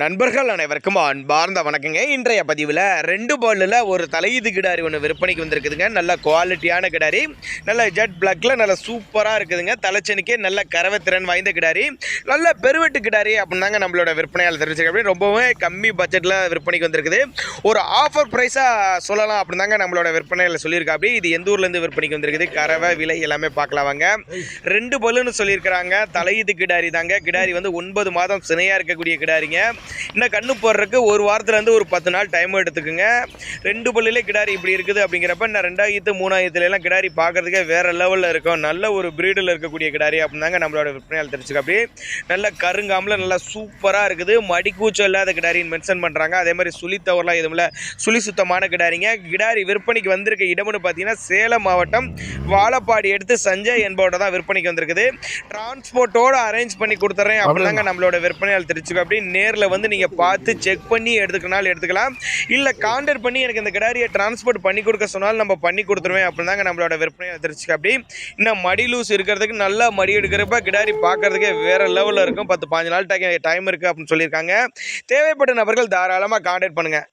நண்பர்கள் அனைவருக்கும் அன்பார்ந்த வணக்கங்க. இன்றைய பதிவில் ரெண்டு பாலில் ஒரு தலையீது கிடாரி ஒன்று விற்பனைக்கு வந்திருக்குதுங்க. நல்ல குவாலிட்டியான கிடாரி நல்ல ஜெட் பிளாக்ல நல்ல சூப்பராக இருக்குதுங்க. தலைச்சனுக்கே நல்ல கரவத்திறன் வாய்ந்த கிடாரி நல்ல பெருவெட்டு கிடாரி அப்படின்னாங்க நம்மளோட விற்பனையாளர் தெரிவிச்சிருக்க அப்படி ரொம்பவே கம்மி பட்ஜெட்டில் விற்பனைக்கு வந்திருக்குது. ஒரு ஆஃபர் ப்ரைஸாக சொல்லலாம் அப்படின்னாங்க நம்மளோட விற்பனையில் சொல்லியிருக்கா அப்படி இது எந்த ஊர்லேருந்து விற்பனைக்கு வந்திருக்குது? கறவை விலை எல்லாமே பார்க்கலாம்வாங்க ரெண்டு பல்லுன்னு சொல்லியிருக்கிறாங்க. தலையீது கிடாரி தாங்க. கிடாரி வந்து ஒன்பது மாதம் சினையாக இருக்கக்கூடிய கிடாரிங்க. இன்னும் கண்ணு போடுறதுக்கு ஒரு வாரத்துலேருந்து ஒரு பத்து நாள் டைம் எடுத்துக்குங்க. ரெண்டு பல்லுலே கிடாரி இப்படி இருக்குது அப்படிங்கிறப்ப இன்னும் ரெண்டாயிரத்து மூணாயிரத்துல எல்லாம் கிடாரி பார்க்கறதுக்கே வேற லெவலில் இருக்கும். நல்ல ஒரு பிரீடில் இருக்கக்கூடிய கிடாரி அப்படின்னாங்க நம்மளோட விற்பனையால் தெரிஞ்சுக்க. அப்படி நல்ல கருங்காமில் நல்லா சூப்பராக இருக்குது. மடிக்கூச்சம் இல்லாத கிடாரின்னு மென்ஷன் பண்ணுறாங்க அதே மாதிரி சுழி தவறலாம் எதுவும் இல்லை. சுழி சுத்தமான கிடாரிங்க. கிடாரி விற்பனைக்கு வந்திருக்க இடம்னு பார்த்தீங்கன்னா சேலம் மாவட்டம் வாழப்பாடி எடுத்து சஞ்சய் என்பவரோட தான் விற்பனைக்கு வந்திருக்குது. டிரான்ஸ்போர்ட்டோட அரேஞ்ச் பண்ணி கொடுத்துறேன் அப்படிதாங்க நம்மளோட விற்பனையால் தெரிஞ்சுக்க. அப்படி நேரில் வந்து வந்து நீங்கள் பார்த்து செக் பண்ணி எடுத்துக்கனாலும் எடுத்துக்கலாம். இல்லை காண்டர் பண்ணி எனக்கு இந்த கிடாரியை டிரான்ஸ்போர்ட் பண்ணி கொடுக்க சொன்னாலும் நம்ம பண்ணி கொடுத்துருவேன் அப்படிதாங்க நம்மளோட விற்பனை தெரிஞ்சுக்க அப்படி இன்னும் மடி லூஸ் இருக்கிறதுக்கு நல்லா மடி எடுக்கிறப்ப கிடாரி பார்க்கறதுக்கே வேறு லெவலில் இருக்கும். பத்து பாஞ்சு நாள் டைம் டைம் இருக்குது அப்படின்னு சொல்லியிருக்காங்க. தேவைப்பட்ட நபர்கள் தாராளமாக காண்டாக்ட் பண்ணுங்கள்